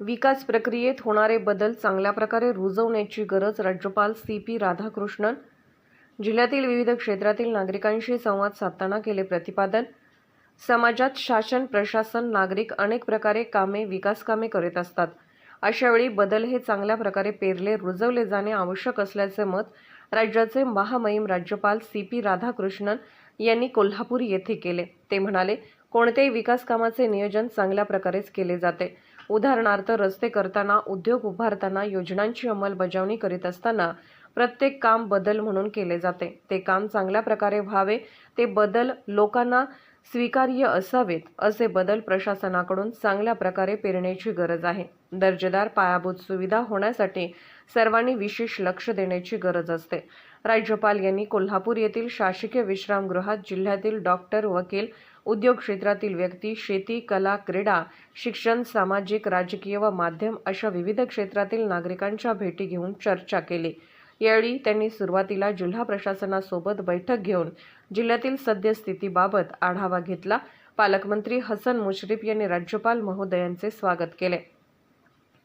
विकास प्रक्रियेत होणारे बदल चांगल्या प्रकारे रुजवण्याची गरज राज्यपाल सी पी राधाकृष्णन जिल्ह्यातील विविध क्षेत्रातील नागरिकांशी संवाद साधताना केले प्रतिपादन. समाजात शासन प्रशासन नागरिक अनेक प्रकारे कामे विकास कामे करीत असतात. अशावेळी बदल हे चांगल्या प्रकारे पेरले रुजवले जाणे आवश्यक असल्याचे मत राज्याचे महामहिम राज्यपाल सी पी राधाकृष्णन यांनी कोल्हापूर येथे केले. ते म्हणाले कोणत्याही विकास कामाचे नियोजन चांगल्या प्रकारेच केले जाते. उदाहरणार्थ रस्ते करताना उद्योग उभारताना योजनांची अंमलबजावणी करीत असताना प्रत्येक काम बदल म्हणून केले जाते. ते काम चांगल्या प्रकारे व्हावे ते बदल लोकांना स्वीकार्य असावेत असे बदल प्रशासनाकडून चांगल्या प्रकारे पेरण्याची गरज आहे. दर्जेदार पायाभूत सुविधा होण्यासाठी सर्वांनी विशेष लक्ष देण्याची गरज असते. राज्यपाल यांनी कोल्हापूर येथील शासकीय विश्रामगृहात जिल्ह्यातील डॉक्टर वकील उद्योग क्षेत्रातील व्यक्ती शेती कला क्रीडा शिक्षण सामाजिक राजकीय व माध्यम अशा विविध क्षेत्रातील नागरिकांच्या भेटी घेऊन चर्चा केली. यावेळी त्यांनी सुरुवातीला जिल्हा प्रशासनासोबत बैठक घेऊन जिल्ह्यातील सद्यस्थितीबाबत आढावा घेतला. पालकमंत्री हसन मुश्रीफ यांनी राज्यपाल महोदयांचे स्वागत केले.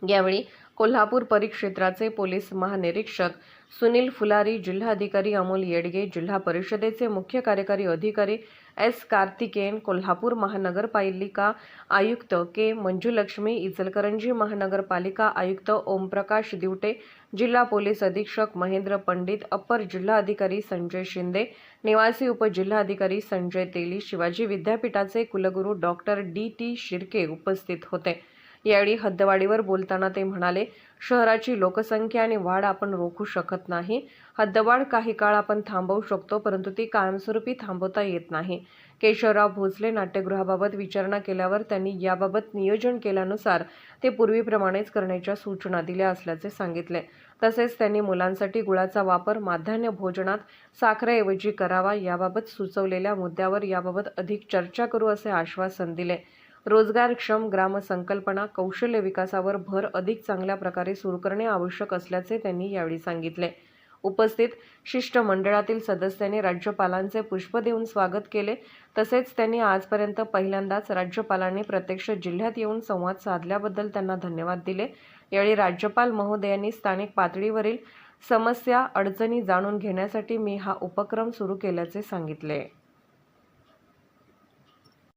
यावेळी कोल्हापूर परिक्षेत्राचे पोलीस महानिरीक्षक सुनील फुलारी जिल्हाधिकारी अमोल येडगे जिल्हा परिषदेचे मुख्य कार्यकारी अधिकारी एस कार्तिकेयन कोल्हापूर महानगरपालिका आयुक्त के मंजुलक्ष्मी इचलकरंजी महानगरपालिका आयुक्त ओमप्रकाश दिवटे जिल्हा पोलीस अधीक्षक महेंद्र पंडित अप्पर जिल्हाधिकारी संजय शिंदे निवासी उपजिल्हाधिकारी संजय तेली शिवाजी विद्यापीठाचे कुलगुरू डॉक्टर डी टी शिर्के उपस्थित होते. यावेळी हद्दवाढीवर बोलताना ते म्हणाले शहराची लोकसंख्या आणि वाढ आपण रोखू शकत नाही. हद्दवाढ काही काळ आपण थांबवू शकतो परंतु ती कायमस्वरूपी थांबवता येत नाही. केशवराव भोसले नाट्यगृहाबाबत विचारणा केल्यावर त्यांनी याबाबत नियोजन केल्यानुसार ते पूर्वीप्रमाणेच करण्याच्या सूचना दिल्या असल्याचे सांगितले. तसेच त्यांनी मुलांसाठी गुळाचा वापर माध्यान्ह भोजनात साखरेऐवजी करावा याबाबत सुचवलेल्या मुद्द्यावर याबाबत अधिक चर्चा करू असे आश्वासन दिले. रोजगारक्षम ग्रामसंकल्पना कौशल्य विकासावर भर अधिक चांगल्या प्रकारे सुरू करणे आवश्यक असल्याचे त्यांनी यावेळी सांगितले. उपस्थित शिष्टमंडळातील सदस्यांनी राज्यपालांचे पुष्प देऊन स्वागत केले. तसेच त्यांनी आजपर्यंत पहिल्यांदाच राज्यपालांनी प्रत्यक्ष जिल्ह्यात येऊन संवाद साधल्याबद्दल त्यांना धन्यवाद दिले. यावेळी राज्यपाल महोदयांनी स्थानिक पातळीवरील समस्या अडचणी जाणून घेण्यासाठी मी हा उपक्रम सुरू केल्याचे सांगितले.